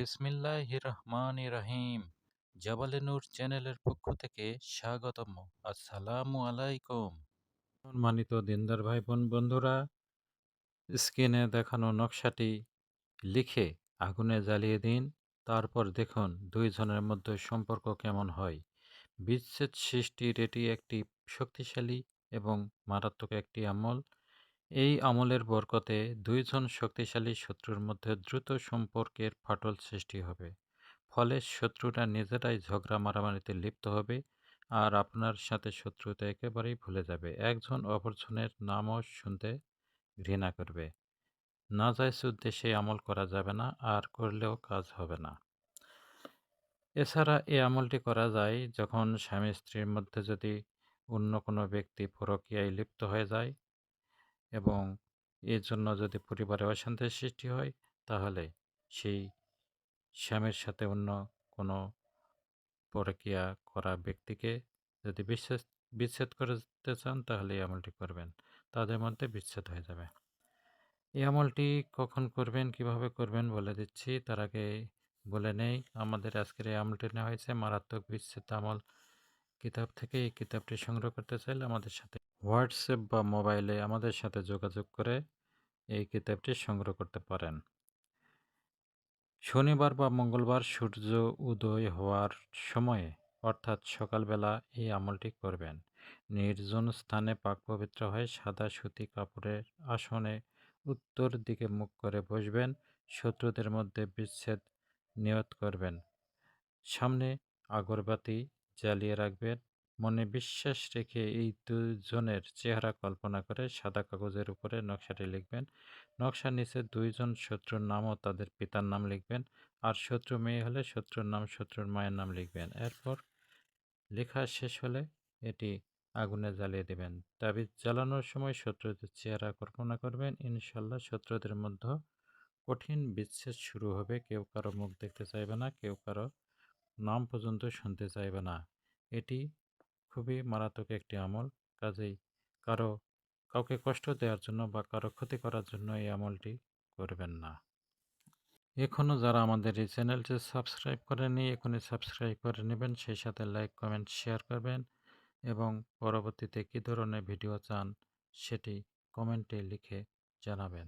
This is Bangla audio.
বিসমিল্লাহির রহমানির রহিম জাবালে নূর চ্যানেলের পক্ষ থেকে স্বাগতম। আসসালামু আলাইকুম। সম্মানিত দিনদার ভাই বোন বন্ধুরা, স্ক্রিনে দেখানো নকশাটি লিখে আগুনে জ্বালিয়ে দিন। তারপর দেখুন দুইজনের মধ্যে সম্পর্ক কেমন হয়। বিচ্ছেদ সৃষ্টির এটি একটি শক্তিশালী এবং মারাত্মক একটি আমল। এই আমলের বরকতে দুইজন শক্তিশালী শত্রুর মধ্যে দ্রুত সম্পর্কের ফাটল সৃষ্টি হবে। ফলে শত্রুরা নিজেরাই ঝগড়া মারামারিতে লিপ্ত হবে আর আপনার সাথে শত্রুতা একেবারেই ভুলে যাবে। একজন অপরজনের নামও শুনতে ঘৃণা করবে। না যায় উদ্দেশ্যে আমল করা যাবে না, আর করলেও কাজ হবে না। এছাড়া এই আমলটি করা যায় যখন স্বামী স্ত্রীর মধ্যে যদি অন্য কোনো ব্যক্তি পরকীয়ায় লিপ্ত হয়ে যায়। এবং এর জন্য যদি পরিবারে অশান্তির সৃষ্টি হয়, তাহলে সেই স্বামীর সাথে অন্য কোনো প্রক্রিয়া করা ব্যক্তিকে যদি বিচ্ছেদ বিচ্ছেদ করতে চান, তাহলে এই আমলটি করবেন। তাদের মধ্যে বিচ্ছেদ হয়ে যাবে। এই আমলটি কখন করবেন, কীভাবে করবেন বলে দিচ্ছি, তার আগে বলে নেই। আমাদের আজকের এই আমলটি নেওয়া হয়েছে মারাত্মক বিচ্ছেদ আমল। কিতাব থেকে এই কিতাবটি সংগ্রহ করতে চাইলে আমাদের সাথে হোয়াটসঅ্যাপ বা মোবাইলে আমাদের সাথে যোগাযোগ করে এই কিতাবটি সংগ্রহ করতে পারেন। শনিবার বা মঙ্গলবার সূর্য উদয় হওয়ার সময়ে, অর্থাৎ সকালবেলা এই আমলটি করবেন। নির্জন স্থানে পাক পবিত্র হয়ে সাদা সুতি কাপড়ের আসনে উত্তর দিকে মুখ করে বসবেন, শত্রুদের মধ্যে বিচ্ছেদ নিয়ত করবেন। সামনে আগরবাতি জ্বালিয়ে রাখবেন। মনে বিশ্বাস রেখে এই দুজনের চেহারা কল্পনা করে সাদা কাগজের উপরে নকশাটি লিখবেন। নকশার নিচে দুইজন শত্রুর নাম ও তাদের পিতার নাম লিখবেন আর শত্রু মেয়ে হলে শত্রুর নাম শত্রুর মায়ের নাম লিখবেন। এরপর লেখা শেষ হলে এটি আগুনে জ্বালিয়ে দেবেন। তাবিজ জ্বালানোর সময় শত্রুদের চেহারা কল্পনা করবেন। ইনশাল্লাহ শত্রুদের মধ্যে কঠিন বিচ্ছেদ শুরু হবে। কেউ কারও মুখ দেখতে চাইবে না, কেউ কারও নাম পর্যন্ত শুনতে চাইবে না। এটি খুবই মারাত্মক একটি আমল। কাজেই কারও কাউকে কষ্ট দেওয়ার জন্য বা কারও ক্ষতি করার জন্য এই আমলটি করবেন না। এখনও যারা আমাদের এই চ্যানেলটি সাবস্ক্রাইব করেনি এখনই সাবস্ক্রাইব করে নেবেন। সেই সাথে লাইক, কমেন্ট, শেয়ার করবেন এবং পরবর্তীতে কী ধরনের ভিডিও চান সেটি কমেন্টে লিখে জানাবেন।